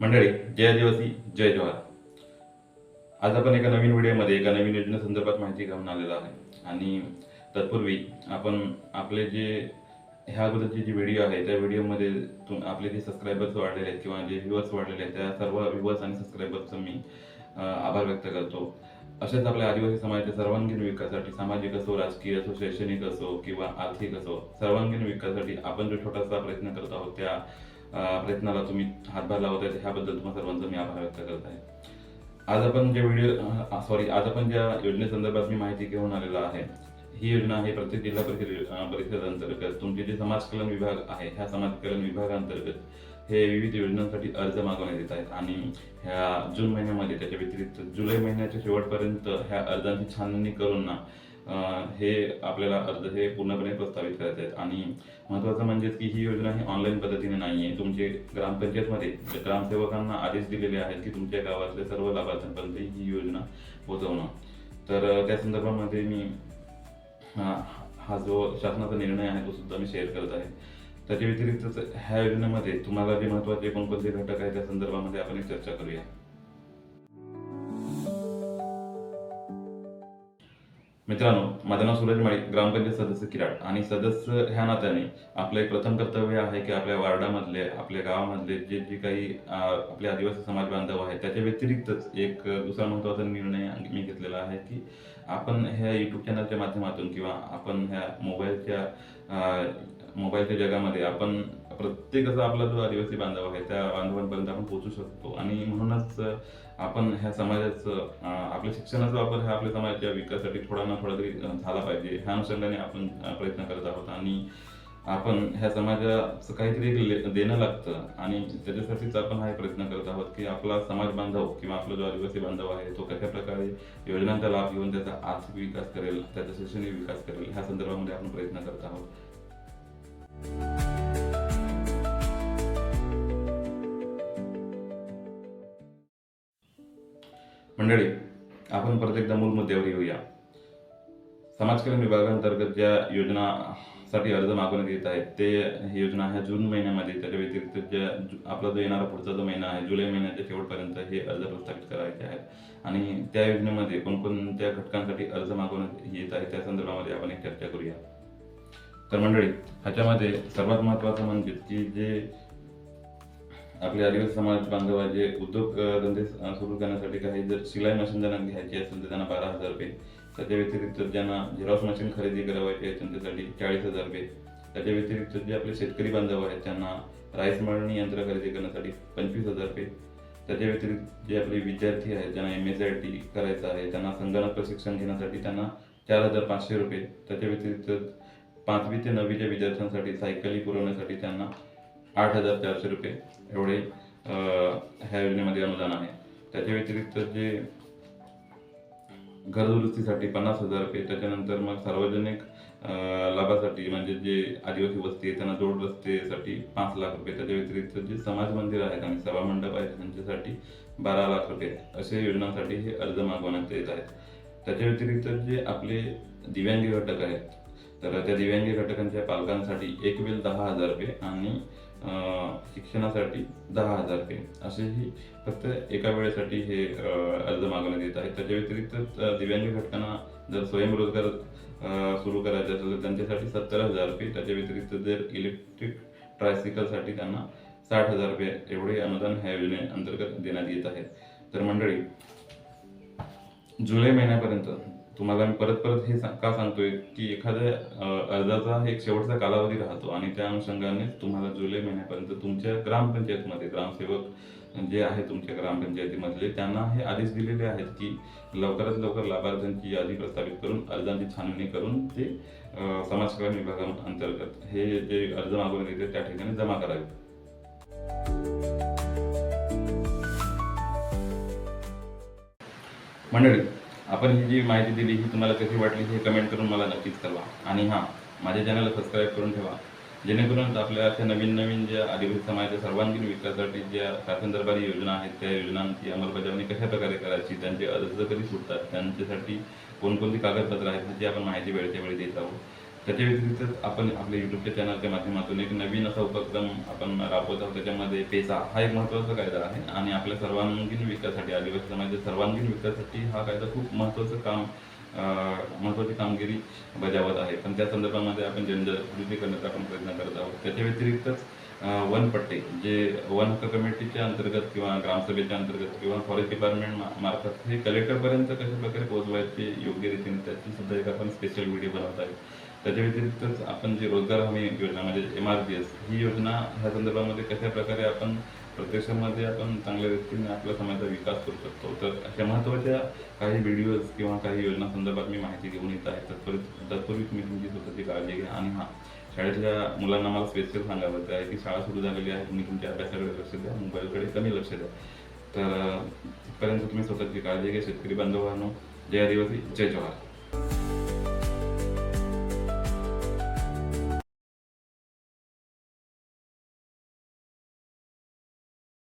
मंडळी जय आदिवासी जय जवाहर आज आपण एका नवीन व्हिडिओमध्ये एका नवीन योजनेसंदर्भात माहिती घेऊन आलेलो आहे. आणि तत्पूर्वी आपण आपले जे ह्या अगोदरचे जे व्हिडिओ आहे त्या व्हिडिओमध्ये तुम आपले जे सबस्क्रायबर्स वाढलेले आहेत किंवा जे व्ह्युअर्स वाढलेले आहेत त्या सर्व व्ह्युअर्स आणि सबस्क्रायबर्सचं मी आभार व्यक्त करतो. असेच आपल्या आदिवासी समाजाच्या सर्वांगीण विकासासाठी सामाजिक असो राजकीय असो शैक्षणिक असो किंवा आर्थिक असो सर्वांगीण विकासासाठी आपण जो छोटासा प्रयत्न करत आहोत त्या प्रयत्नाला तुम्ही हातभार लावत आहे ह्याबद्दल तुम्हा सर्वांचा मी आभार व्यक्त करत आहे. आज आपण जे व्हिडिओ सॉरी आज आपण ज्या योजनेसंदर्भात मी माहिती घेऊन आलेलो आहे ही योजना आहे प्रत्येक जिल्हा परिषद परिषद अंतर्गत. तुमचे जे समाज कल्याण विभाग आहे ह्या समाज कल्याण विभागांतर्गत हे विविध योजनांसाठी अर्ज मागवण्यात येत आहेत. आणि ह्या जून महिन्यामध्ये त्याच्या व्यतिरिक्त जुलै महिन्याच्या शेवटपर्यंत ह्या अर्जांची छाननी करून ना हे आपल्याला अर्ज हे पूर्णपणे प्रस्तावित करायचे आहेत. आणि महत्त्वाचं म्हणजेच की ही योजना ही ऑनलाईन पद्धतीने नाही आहे तुमचे ग्रामपंचायतमध्ये म्हणजे ग्रामसेवकांना आदेश दिलेले आहेत की तुमच्या गावातल्या सर्व लाभार्थ्यांपर्यंत ही योजना पोहोचवणं. तर त्या संदर्भामध्ये मी हा जो शासनाचा निर्णय आहे तो सुद्धा मी शेअर करत आहे. त्याच्या व्यतिरिक्त ह्या योजनेमध्ये तुम्हाला जे महत्त्वाचे कोणकोणते घटक आहेत त्या संदर्भामध्ये आपण एक चर्चा करूया. मित्रांनो माझं नाव सूरज माळी ग्रामपंचायत सदस्य किराड. आणि सदस्य ह्या नात्याने आपलं एक प्रथम कर्तव्य आहे की आपल्या वार्डामधले आपल्या गावामधले जे जे काही आपले आदिवासी समाज बांधव आहेत त्याच्या व्यतिरिक्तच एक दुसरा महत्त्वाचा निर्णय मी घेतलेला आहे की आपण ह्या यूट्यूब चॅनलच्या माध्यमातून किंवा आपण ह्या मोबाईलच्या मोबाईलच्या जगामध्ये आपण प्रत्येकाचा आपला जो आदिवासी बांधव आहे त्या बांधवांपर्यंत आपण पोहोचू शकतो. आणि म्हणूनच आपण ह्या समाजाचं आपल्या शिक्षणाचा वापर हा आपल्या समाजाच्या विकासासाठी थोडा ना थोडा तरी झाला पाहिजे. ह्या अनुषंगाने आपण प्रयत्न करत आहोत. आणि आपण ह्या समाजाचं काहीतरी एक देणं लागतं. आणि त्याच्यासाठीच आपण हा प्रयत्न करत आहोत की आपला समाज बांधव किंवा आपला जो आदिवासी बांधव आहे तो कशा प्रकारे योजनांचा लाभ घेऊन त्याचा आर्थिक विकास करेल त्याचा शैक्षणिक विकास करेल ह्या संदर्भामध्ये आपण प्रयत्न करत आहोत. मंडळी आपण परत एकदा मूल मुद्द्यावर येऊया. समाज कल्याण विभागांतर्गत ज्या योजनासाठी अर्ज मागवण्यात येत आहेत ते योजना ह्या जून महिन्यामध्ये त्याच्या व्यतिरिक्त ज्या आपला जो येणारा पुढचा जो महिना आहे जुलै महिन्याच्या शेवटपर्यंत हे अर्ज प्रस्थापित करायचे आहेत. आणि त्या योजनेमध्ये कोणकोणत्या घटकांसाठी अर्ज मागवण्यात येत आहे त्या संदर्भामध्ये आपण एक चर्चा करूया. तर मंडळी ह्याच्यामध्ये सर्वात महत्त्वाचं म्हणजे की जे आपले आदिवासी समाज बांधव आहे, जे उद्योग धंदे सुरू करण्यासाठी काही जर शिलाई मशीन ज्यांना घ्यायची असेल तर त्यांना बारा हजार रुपये. त्याच्या व्यतिरिक्त ज्यांना झेरॉक्स मशीन खरेदी करावायची आहे त्यांच्यासाठी चाळीस हजार रुपये. त्याच्या व्यतिरिक्त जे आपले शेतकरी बांधव आहेत त्यांना राईस मळणी यंत्र खरेदी करण्यासाठी पंचवीस हजार रुपये. त्याच्या व्यतिरिक्त जे आपले विद्यार्थी आहेत ज्यांना एम एस आय टी करायचं आहे त्यांना संगणक प्रशिक्षण घेण्यासाठी त्यांना चार हजार पाचशे रुपये. त्याच्या व्यतिरिक्त पाचवी ते नववीच्या विद्यार्थ्यांसाठी सायकली पुरवण्यासाठी त्यांना आठ हजार चारशे रुपये एवढे ह्या योजनेमध्ये अनुदान आहे. त्याच्या व्यतिरिक्त जे घरदुरुस्तीसाठी पन्नास हजार रुपये त्याच्यानंतर मग सार्वजनिक लाभासाठी म्हणजे जे आदिवासी वस्ती आहे त्यांना जोड रस्तेसाठी पाच लाख रुपये. त्याच्या व्यतिरिक्त जे समाज मंदिर आहेत आणि सभा मंडप आहेत त्यांच्यासाठी बारा लाख रुपये. अशा योजनांसाठी हे अर्ज मागवण्यात येत आहेत. त्याच्या व्यतिरिक्त जे आपले दिव्यांगी घटक आहेत तर त्या दिव्यांगी घटकांच्या पालकांसाठी एक वेळ दहा हजार रुपये आणि शिक्षणासाठी दहा हजार पे असेही फक्त एका वेळेसाठी हे अर्ज मागवण्यात येत आहेत. त्याच्या व्यतिरिक्त दिव्यांग घटकांना जर स्वयंरोजगार सुरू करायचा असेल तर त्यांच्यासाठी सत्तर हजार रुपये त्याच्या व्यतिरिक्त जर इलेक्ट्रिक ट्रायसिकलसाठी त्यांना साठ हजार रुपये एवढे अनुदान ह्या योजनेअंतर्गत देण्यात येत आहे तर मंडळी जुलै महिन्यापर्यंत तुम्हाला मी परत परत हे का सांगतोय की एखाद्या अर्जाचा एक शेवटचा कालावधी राहतो आणि त्या अनुषंगाने तुम्हाला जुलै महिन्यापर्यंत तुमच्या ग्रामपंचायतमध्ये ग्रामसेवक जे आहे तुमच्या ग्रामपंचायतीमधले त्यांना हे आदेश दिलेले आहेत की लवकरात लवकर लाभार्थ्यांची यादी प्रस्थापित करून अर्जांची छाननी करून ते समाजकल्याण समाज अंतर्गत विभागाअंतर्गत हे जे अर्ज मागवून येते त्या ठिकाणी जमा करावे. मंडळी आपण ही जी माहिती दिली ही तुम्हाला कशी वाटली हे कमेंट करून मला नक्कीच कळवा. आणि हां माझ्या चॅनलला सबस्क्राईब करून ठेवा. जेणेकरून आपल्या अशा नवीन नवीन ज्या आदिवासी समाजाच्या सर्वांगीण विकासासाठी ज्या शासन दरबारी योजना आहेत त्या योजनांची अंमलबजावणी कशाप्रकारे करायची त्यांचे अर्ज कधी सुटतात त्यांच्यासाठी कोणकोणती कागदपत्र आहेत ह्याची आपण माहिती वेळच्या वेळी देत आहोत. त्याच्या व्यतिरिक्त आपण आपल्या युट्यूबच्या चॅनलच्या माध्यमातून एक नवीन असा उपक्रम आपण राबवत आहोत. त्याच्यामध्ये पेसा हा एक महत्त्वाचा कायदा आहे आणि आपल्या सर्वांगीण विकासासाठी आदिवासी समाजाच्या सर्वांगीण विकासासाठी हा कायदा खूप महत्त्वाचं काम महत्त्वाची कामगिरी बजावत आहे. पण त्या संदर्भामध्ये आपण जनजागृती करण्याचा आपण प्रयत्न करत आहोत. त्याच्या व्यतिरिक्तच वन वनपट्टे जे वन हक्क कमिटीच्या अंतर्गत किंवा ग्रामसभेच्या अंतर्गत किंवा फॉरेस्ट डिपार्टमेंट मार्फत हे कलेक्टरपर्यंत कशा प्रकारे पोहोचवायचे योग्य रीतीने त्याची सुद्धा एक आपण स्पेशल व्हिडिओ बनवत आहे. त्याच्या व्यतिरिक्तच आपण जी रोजगार हमी योजना म्हणजे एम आर पी एस ही योजना ह्या संदर्भामध्ये कशा प्रकारे आपण प्रत्यक्षामध्ये आपण चांगल्या रीतीने आपल्या समाजाचा विकास करू शकतो? तर अशा महत्त्वाच्या काही व्हिडिओज किंवा काही योजना संदर्भात मी माहिती घेऊन येत आहे. तत्पूर्वी तत्पूर्वी तुम्ही तुमची स्वतःची काळजी घ्या. आणि हां शाळेतल्या मुलांना मला स्पेशल सांगायचं आहे की शाळा सुरू झालेली आहे. तुम्ही तुमच्या अभ्यासाकडे लक्ष द्या. मोबाईलकडे कमी लक्ष द्या. तर तिथपर्यंत तुम्ही स्वतःची काळजी घ्या शेतकरी बांधवांनो. जय आदिवासी. जय जवाहर.